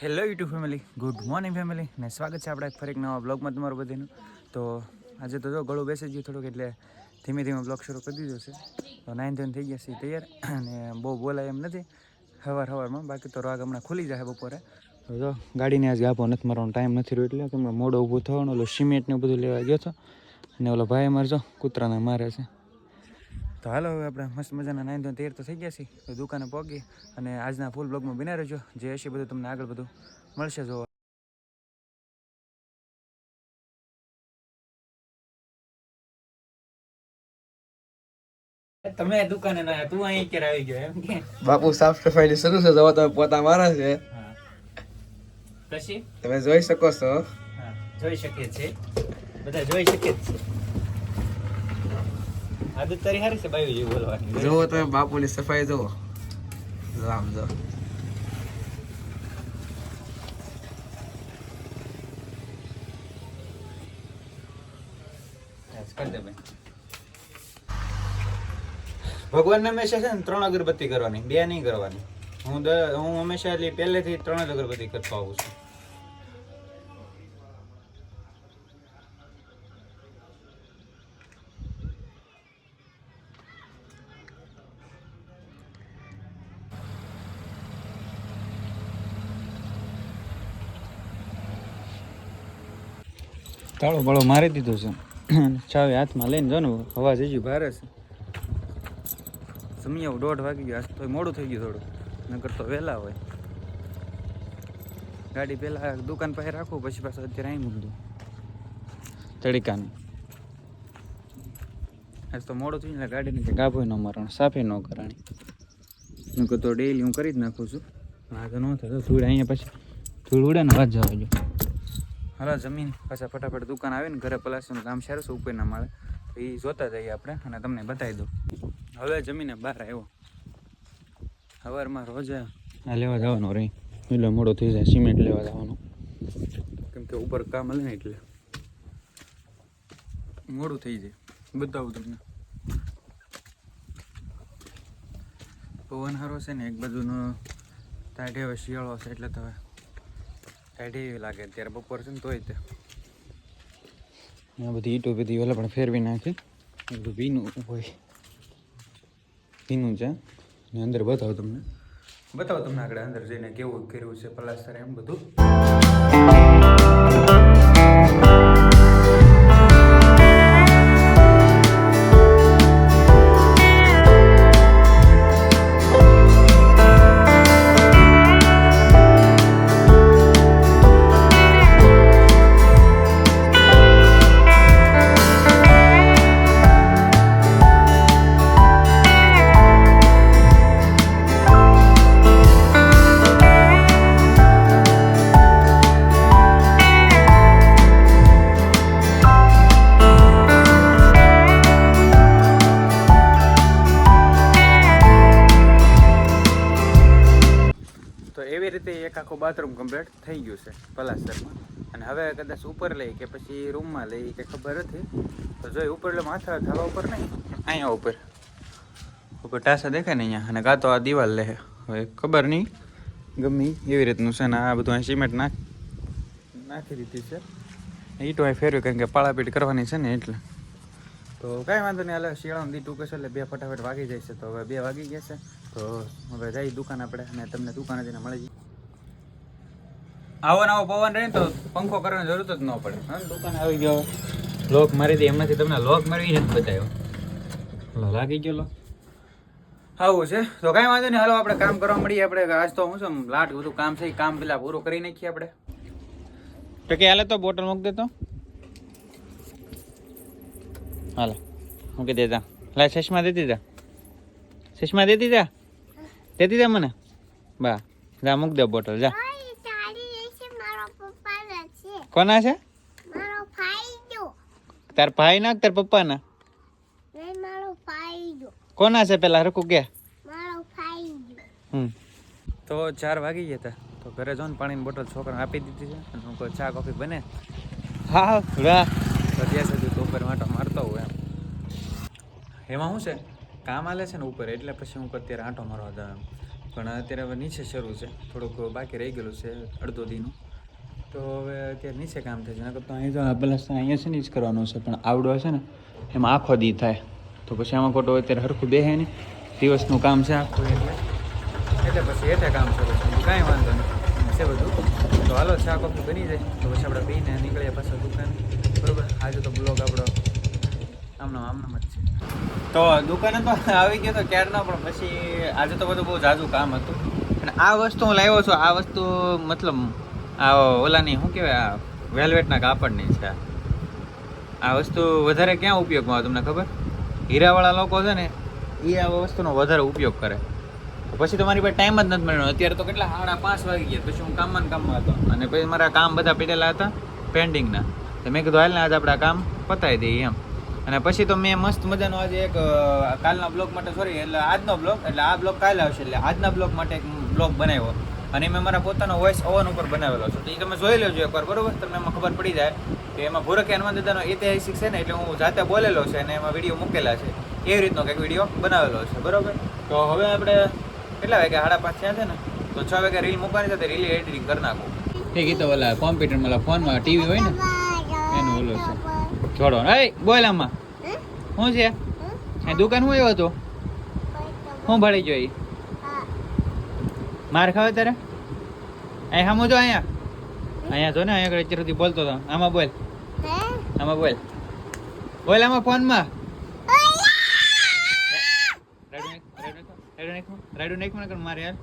Hello YouTube family good morning family ને સ્વાગત છે આપણે ફરી એક નવા બ્લોગમાં તમારું બધીનું. તો આજે તો જો ગળું બેસી ગયું થોડુંક, એટલે ધીમે ધીમે બ્લોગ શરૂ કરી દીધો છે. તો નાઇન ધોઈને થઈ ગયા છે, તૈયાર. અને બહુ બોલાય એમ નથી. સવાર સવારમાં બાકી તો રાગ હમણાં ખુલી જાય બપોરે. તો જો, ગાડીને આજ ગાભો નથી, મારવાનો ટાઈમ નથી રહ્યો, એટલે કે મોડો ઊભો થવાનો, ઓલો સિમેન્ટ ને બધું લેવા ગયો હતો. અને ઓલો ભાઈ અમારે જો કૂતરાને મારે છે. તો હાલો હવે આપણે મસ્ત મજાના નાઇન ધોરણ તેર તો થઈ ગયા છીએ. તો દુકાને પહોંચી અને આજના ફૂલ બ્લોગમાં બિના રહેજો. જે હશે બધું તમને આગળ બધું મળશે જોવા. તમે દુકાને ના તું અહીં ક્યારે આવી ગયો એમ કે? બાપુ સાફ સફાઈ ની શરૂ છે જવા તમે પોતા મારા છે. પછી? તમે જોઈ શકો છો. હા જોઈ શકે છે બધા જોઈ શકે છે આદત તારી હારી છે બાયું જેવું બોલવાની. જોવો તમે બાપુની સફાઈ જોવો જો. આમ જો ભગવાન હંમેશા છે ને ત્રણ અગરબત્તી કરવાની બે નહીં કરવાની. હું હું હંમેશા પહેલેથી ત્રણ જ અગરબત્તી કરતો આવું છું. તાળો બાળો મારી દીધો છે. ચાવી હાથમાં લઈને જો ને જઈ હજી ભારે છે. સમય દોઢ વાગી ગયો, આજ તો મોડું થઈ ગયું થોડું. નગર તો વહેલા હોય. ગાડી પહેલા દુકાન પાસે રાખું, પછી પાછું અત્યારે અહીં મૂકી દઉં. તડીકાની. આજ તો મોડું થયું એટલે ગાડીને ગાભો ન મારણ સાફે ન કરાણી નકર તો ડેઈલી હું કરી જ નાખું છું. હા તો ન થાય ધૂળ અહીંયા પછી, ધૂળ ઉડે ને વાત જવા જો હાલો જમીન પાછા ફટાફટ દુકાન આવે ને ઘરે પલાસનું કામ સારું છે ઉપરના માળે. તો એ જોતા જઈએ આપણે અને તમને બતાવી દઉં. હવે જમીને બહાર આવ્યો. સવારમાં રોજ આ લેવા જવાનું રહી એટલે મોડો થઈ જાય સિમેન્ટ લેવા જવાનું. કેમ કે ઉપર કામ હલે ને એટલે. મોડું થઈ જાય. બતાવું તમને. પવન સારો છે ને એક બાજુનો ટાઢે હવે શિયાળો છે એટલે તો એવી લાગે ત્યારે બપોર છે ને તોય તે. આ બધી ઈટો બધી ઓલા પણ ફેરવી નાખી. બધું ભીનું હોય. ભીનું છે. ને અંદર બતાવો તમને. બતાવો તમને આગળ અંદર જઈને કેવું કર્યું છે પલાસ્ટર એમ બધું. આખું બાથરૂમ કમ્પ્લીટ થઈ ગયું છે પલાસ્ટરમાં અને હવે કદાચ ઉપર લઈ કે પછી રૂમમાં લઈ કે ખબર નથી. તો જોઈ ઉપર એટલે માથા થવા ઉપર નહીં, અહીંયા ઉપર. ઉપર ટાસા દેખાય ને અહીંયા, અને કાં તો આ દિવાલ લે. હવે ખબર નહીં, ગમી એવી રીતનું છે ને આ બધું અહીં સિમેન્ટ નાખ, નાખી દીધી છે. ઈટો અહીં ફેરવી કારણ કે પાળાપીટ કરવાની છે ને એટલે. તો કાંઈ વાંધો નહીં, હાલે શિયાળાનું દી ટૂંકે છે એટલે બે ફટાફટ વાગી જાય છે. તો હવે બે વાગી ગયા છે. તો હવે જઈ દુકાન આપણે, અને તમને દુકાને જઈને મળી જઈએ આવો ને આવો પવન રહે તો પંખો કરવાની જરૂરત જ ન પડે. હા દુકાન આવી ગયો. લોક મારી દે એમનાથી તમને લોક મારવી નથી બતાવ્યો. લાગી ગયો લો. આવું છે. તો કાંઈ વાંધો નહીં હાલો આપણે કામ કરવા મળીએ. આપણે આજ તો હું શું લાટ બધું કામ છે કામ પેલા પૂરું કરી નાખીએ આપણે. તો કે હાલે તો બોટલ મૂક દે તો. હાલો મૂકી દેતા લા ચશ્મા દેતી દીધા ચશ્મા દેતી દીધા દેતી દીધા મને? બા જા મૂક દે બોટલ જા. કોના છે? તાર ભાઈ ના કે તાર પપ્પા ના? કોના છે પેલા? હરકું કે? હમ. તો ચાર વાગી ગયા હતા તો ઘરે જો ને પાણીની બોટલ છોકરાને આપી દીધી છે અને હું કોઈ ચા કોફી બને? હા વાહ તો ત્યાં સુધી તો ઉપર માટો મારતો હોય એમ. એમાં શું છે? કામ આલે છે ને ઉપર એટલે પછી હું અત્યારે આંટો મારવા જાઉં પણ અત્યારે હવે નીચે શરૂ છે. થોડુંક બાકી રહી ગયેલું છે અડધો દીનું. તો હવે અત્યારે નીચે કામ થાય છે. નકર તો અહીં તો પ્લસ અહીંયા છે ને જ કરવાનું છે, પણ આવડો હશે ને, એમાં આખો દી થાય. તો પછી આમાં ખોટો અત્યારે હરખું બેહે નહીં દિવસનું કામ છે આખું એટલે. એટલે પછી એટલે કામ શરૂ છે કાંઈ વાંધો નહીં. છે બધું. તો હાલો, ચા કોફી બની જાય. તો પછી આપણે બેને નીકળીએ પાછા દુકાન. બરોબર? આજે તો બ્લોગ આપણો આમનો આમનો જ છે. તો દુકાને તો આવી ગયો તો ક્યારનો, પણ પછી આજે તો બધું બહુ ઝાઝું કામ હતું. અને આ વસ્તુ હું લાવ્યો છું. આ વસ્તુ મતલબ આ ઓલાની શું કહેવાય, આ વેલ્વેટના કાપડની છે. આ વસ્તુ વધારે ક્યાં ઉપયોગમાં તમને ખબર? હીરાવાળા લોકો છે ને એ આ વસ્તુનો વધારે ઉપયોગ કરે. પછી તમારી પાસે ટાઈમ જ નથી મળ્યો. અત્યારે તો કેટલા, સાડા પાંચ વાગી ગયા. પછી હું કામમાં કામમાં હતો. અને પછી મારા કામ બધા પડેલા હતા પેન્ડિંગના તો મેં કીધું હાલને આજે આપણે કામ પતાવી દઈએ એમ. અને પછી તો મેં મસ્ત મજાનો આજે એક કાલના બ્લોગ માટે સોરી એટલે આજનો બ્લોગ એટલે આ બ્લોગ કાલે આવશે, એટલે આજના બ્લોગ માટે એક બ્લોગ બનાવ્યો. અને મેં મારા પોતાનો વોઇસ ઓવન ઉપર બનાવેલો છે. તો એ તમે જોઈ લેજો એકવાર બરોબર? તમને એમાં ખબર પડી જાય કે એમાં ભૂરકે હનુમાન દાદાનો ઐતિહાસિક છે ને એટલે હું જાતે બોલેલો છે અને એમાં વીડિયો મૂકેલા છે. એવી રીતનો કંઈક વીડિયો બનાવેલો છે બરોબર? તો હવે આપણે કેટલા વાગે સાડા પાંચ થયા છે ને? તો છ વાગે રીલ મૂકવાની સાથે રીલ એડિટિંગ કરી નાખું. ઠીક તો ઓલા કોમ્પ્યુટર ફોનમાં ટીવી હોય ને? એનું ઓલો છે. છોડો એ બોલ આમાં. શું છે? એ દુકાન હું આવ્યો હતો? હું ભળી જોઈ માર ખાવે તારે? અહીં સામો જો અહીંયા. અહીંયા જો ને અહીંયા અત્યાર સુધી બોલતો હતો આમાં બોલ. આમાં બોલ. બોલ આમાં ફોનમાં. રાડુ નાખ રાડુ નાખ રાડુ નાખ મને મારે યાર